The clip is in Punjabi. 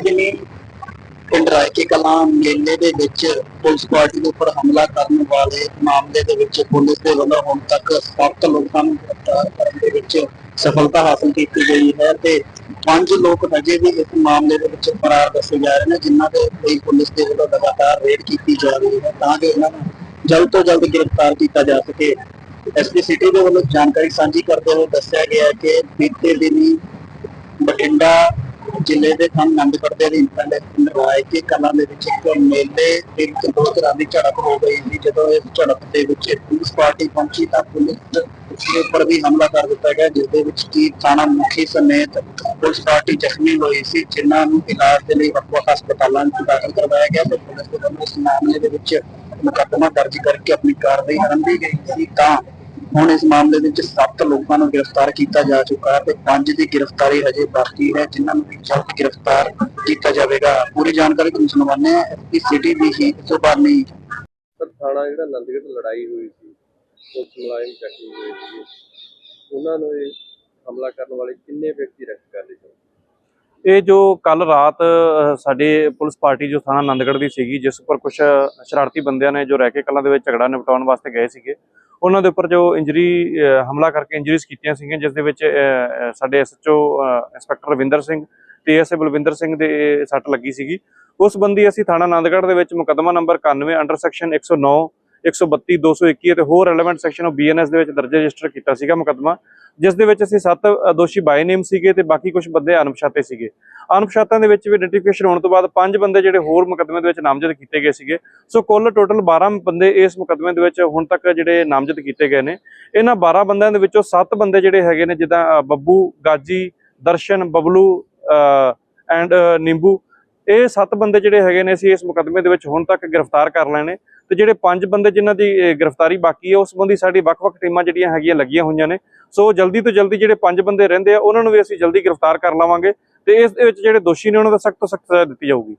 ਦਿਨੀ ਪਿੰਡ ਰਾਇਕੇ ਕਲਾਂ ਮੇਲੇ ਦੇ ਵਿੱਚ ਪੁਲਿਸ ਪਾਰਟੀ ਦੇ ਉੱਪਰ ਹਮਲਾ ਕਰਨ ਵਾਲੇ ਮਾਮਲੇ ਦੇ ਵਿੱਚ ਪੁਲਿਸ ਦੇ ਵੱਲੋਂ ਹੁਣ ਤੱਕ 7 ਲੋਕਾਂ ਨੂੰ ਗ੍ਰਿਫਤਾਰ ਕਰਨ ਦੇ ਵਿੱਚ ਸਫਲਤਾ ਹਾਸਲ ਕੀਤੀ ਗਈ ਹੈ ਤੇ ਪੰਜ ਲੋਕ ਹਜੇ ਵੀ ਇਸ ਮਾਮਲੇ ਦੇ ਵਿੱਚ ਫਰਾਰ ਦੱਸੇ ਜਾ ਰਹੇ ਨੇ, ਜਿਨ੍ਹਾਂ ਦੇ ਲਈ ਪੁਲਿਸ ਦੇ ਵੱਲੋਂ ਲਗਾਤਾਰ ਰੇਡ ਕੀਤੀ ਜਾ ਰਹੀ ਹੈ ਤਾਂ ਕਿ ਇਹਨਾਂ ਨੂੰ ਜਲਦ ਤੋਂ ਜਲਦ ਗ੍ਰਿਫਤਾਰ ਕੀਤਾ ਜਾ ਸਕੇ। ਐਸਪੀ ਸਿਟੀ ਦੇ ਵੱਲੋਂ ਜਾਣਕਾਰੀ ਸਾਂਝੀ ਕਰਦੇ ਹੋਏ ਦੱਸਿਆ ਗਿਆ ਕਿ ਬੀਤੇ ਦਿਨੀ ਬਠਿੰਡਾ ਜ਼ਿਲ੍ਹੇ ਦੇ ਥਾਂ ਨੰਦਗੜ੍ਹ ਦੇ ਅਧੀਨ ਪਿੰਡ ਰਾਏ ਕੇ ਕਲਾਂ ਦੇ ਵਿੱਚ ਇੱਕ ਮੇਲੇ ਦੇ ਵਿੱਚ ਦੋ ਤਰ੍ਹਾਂ ਦੀ ਝੜਪ ਹੋ ਗਈ ਸੀ। ਜਦੋਂ ਇਸ ਝੜਪ ਦੇ ਵਿੱਚ ਪੁਲਿਸ ਪਾਰਟੀ ਪਹੁੰਚੀ ਤਾਂ ਪੁਲਿਸ ਦੇ ਉੱਪਰ ਵੀ ਹਮਲਾ ਕਰ ਦਿੱਤਾ ਗਿਆ, ਜਿਸ ਦੇ ਵਿੱਚ ਕੀ ਥਾਣਾ ਮੁਖੀ ਸਮੇਤ ਪੁਲਿਸ ਪਾਰਟੀ ਜ਼ਖਮੀ ਹੋਈ ਸੀ, ਜਿਨ੍ਹਾਂ ਨੂੰ ਇਲਾਜ ਦੇ ਲਈ ਵੱਖ-ਵੱਖ ਹਸਪਤਾਲਾਂ ਵਿੱਚ ਦਾਖਲ ਕਰਵਾਇਆ ਗਿਆ। ਤੇ ਪੁਲਿਸ ਦੇ ਵੱਲੋਂ ਇਸ ਮਾਮਲੇ ਦੇ ਵਿੱਚ ਮੁਕੱਦਮਾ ਦਰਜ ਕਰਕੇ ਆਪਣੀ ਕਾਰਵਾਈ ਆਰੰਭੀ ਗਈ ਸੀ ਤਾਂ ਹੁਣ ਇਸ ਮਾਮਲੇ ਵਿੱਚ 7 ਲੋਕਾਂ ਨੂੰ ਗ੍ਰਿਫਤਾਰ ਕੀਤਾ ਜਾ ਚੁੱਕਾ ਹੈ ਤੇ 5 ਦੀ ਗ੍ਰਿਫਤਾਰੀ ਹਜੇ ਬਾਕੀ ਹੈ, ਜਿਨ੍ਹਾਂ ਨੂੰ ਜਲਦ ਗ੍ਰਿਫਤਾਰ ਕੀਤਾ ਜਾਵੇਗਾ। ਪੂਰੀ ਜਾਣਕਾਰੀ ਤੁਹਾਨੂੰ ਸੁਣਵਾਉਂਦੇ ਹਾਂ। ਐਸਪੀ ਸਿਟੀ ਦੀ ਹੀ ਸੁਬਾਨੀ ਸਰ, ਥਾਣਾ ਜਿਹੜਾ ਨੰਦਗੜ੍ਹ ਲੜਾਈ ਹੋਈ ਸੀ ਪੁਲਿਸ ਮੁਲਾਜ਼ਮ ਜ਼ਖਮੀ ਹੋਏ ਸੀ ਉਹਨਾਂ ਨੂੰ ਇਹ ਹਮਲਾ ਕਰਨ ਵਾਲੇ ਕਿੰਨੇ ਵਿਅਕਤੀ ਅਰੈਸਟ ਕਰ ਲਏ? ਇਹ ਜੋ ਕੱਲ ਰਾਤ ਸਾਡੇ ਪੁਲਿਸ ਪਾਰਟੀ ਜੋ ਥਾਣਾ ਆਨੰਦਗੜ੍ਹ ਦੀ ਸੀਗੀ ਜਿਸ ਉੱਪਰ ਕੁਝ ਸ਼ਰਾਰਤੀ ਬੰਦਿਆਂ ਨੇ ਜੋ ਰਹਿ ਕੇ ਕਲਾਂ ਦੇ ਵਿੱਚ ਝਗੜਾ ਨਿਪਟਾਉਣ ਵਾਸਤੇ ਗਏ ਸੀਗੇ ਉਹਨਾਂ ਦੇ ਉੱਪਰ ਜੋ ਇੰਜਰੀ ਹਮਲਾ ਕਰਕੇ ਇੰਜਰੀਜ਼ ਕੀਤੀਆਂ ਸੀਗੀਆਂ ਜਿਸ ਦੇ ਵਿੱਚ ਅ, ਅ, ਸਾਡੇ ਐਸਐਚਓ ਇੰਸਪੈਕਟਰ ਰਵਿੰਦਰ ਸਿੰਘ ਤੇ ਐਸਏ ਬਲਵਿੰਦਰ ਸਿੰਘ ਦੇ ਸੱਟ ਲੱਗੀ ਸੀਗੀ। ਉਸ ਬੰਦੀ ਅਸੀਂ ਥਾਣਾ ਆਨੰਦਗੜ੍ਹ ਦੇ ਵਿੱਚ ਮੁਕੱਦਮਾ ਨੰਬਰ 91 ਅੰਡਰ ਸੈਕਸ਼ਨ 109 132 221 ਅਤੇ ਹੋਰ ਰੈਲੇਵੈਂਟ ਸੈਕਸ਼ਨ ਆਫ ਬੀਐਨਐਸ ਦੇ ਵਿੱਚ ਦਰਜ ਰਜਿਸਟਰ ਕੀਤਾ ਸੀਗਾ ਮੁਕੱਦਮਾ, ਜਿਸ ਦੇ ਵਿੱਚ ਅਸੀਂ ਸੱਤ ਦੋਸ਼ੀ ਬਾਈ ਨੇਮ ਸੀਗੇ ਤੇ ਬਾਕੀ ਕੁਝ ਬੰਦੇ ਅਣਪਛਾਤੇ ਸੀਗੇ। ਅਣਪਛਾਤਿਆਂ ਦੇ ਵਿੱਚ ਵੀ ਆਇਡੈਂਟੀਫਿਕੇਸ਼ਨ ਹੋਣ ਤੋਂ ਬਾਅਦ ਪੰਜ ਬੰਦੇ ਜਿਹੜੇ ਹੋਰ ਮੁਕੱਦਮੇ ਦੇ ਵਿੱਚ ਨਾਮਜ਼ਦ ਕੀਤੇ ਗਏ ਸੀਗੇ। ਸੋ ਕੁੱਲ ਟੋਟਲ 12 ਬੰਦੇ ਇਸ ਮੁਕੱਦਮੇ ਦੇ ਵਿੱਚ ਹੁਣ ਤੱਕ ਜਿਹੜੇ ਨਾਮਜ਼ਦ ਕੀਤੇ ਗਏ ਨੇ। ਇਹਨਾਂ 12 ਬੰਦਿਆਂ ਦੇ ਵਿੱਚੋਂ 7 ਬੰਦੇ ਜਿਹੜੇ ਹੈਗੇ ਨੇ ਜਿੱਦਾਂ ਬੱਬੂ, ਗਾਜੀ, ਦਰਸ਼ਨ, ਬਬਲੂ ਐਂਡ ਨਿੰਬੂ ਇਹ ਸੱਤ ਬੰਦੇ ਜਿਹੜੇ ਹੈਗੇ ਨੇ ਅਸੀਂ ਇਸ ਮੁਕੱਦਮੇ ਦੇ ਵਿੱਚ ਹੁਣ ਤੱਕ ਗ੍ਰਿਫਤਾਰ ਕਰ ਲਏ ਨੇ ਤੇ ਜਿਹੜੇ ਪੰਜ ਬੰਦੇ ਜਿਨ੍ਹਾਂ ਦੀ ਗ੍ਰਿਫਤਾਰੀ ਬਾਕੀ ਹੈ, ਉਸ ਸੰਬੰਧੀ ਸਾਡੀ ਵੱਖ-ਵੱਖ ਟੀਮਾਂ ਜਿਹੜੀਆਂ ਹੈਗੀਆਂ ਲੱਗੀਆਂ ਹੋਈਆਂ ਨੇ। ਸੋ ਜਲਦੀ ਤੋਂ ਜਲਦੀ ਜਿਹੜੇ ਪੰਜ ਬੰਦੇ ਰਹਿੰਦੇ ਆ, ਉਹਨਾਂ ਨੂੰ ਵੀ ਅਸੀਂ ਜਲਦੀ ਗ੍ਰਿਫਤਾਰ ਕਰ ਲਵਾਂਗੇ ਤੇ ਇਸ ਦੇ ਵਿੱਚ ਜਿਹੜੇ ਦੋਸ਼ੀ ਨੇ, ਉਹਨਾਂ ਦਾ ਸਖਤ ਤੋਂ ਸਖਤ ਸਜ਼ਾ ਦਿੱਤੀ ਜਾਊਗੀ।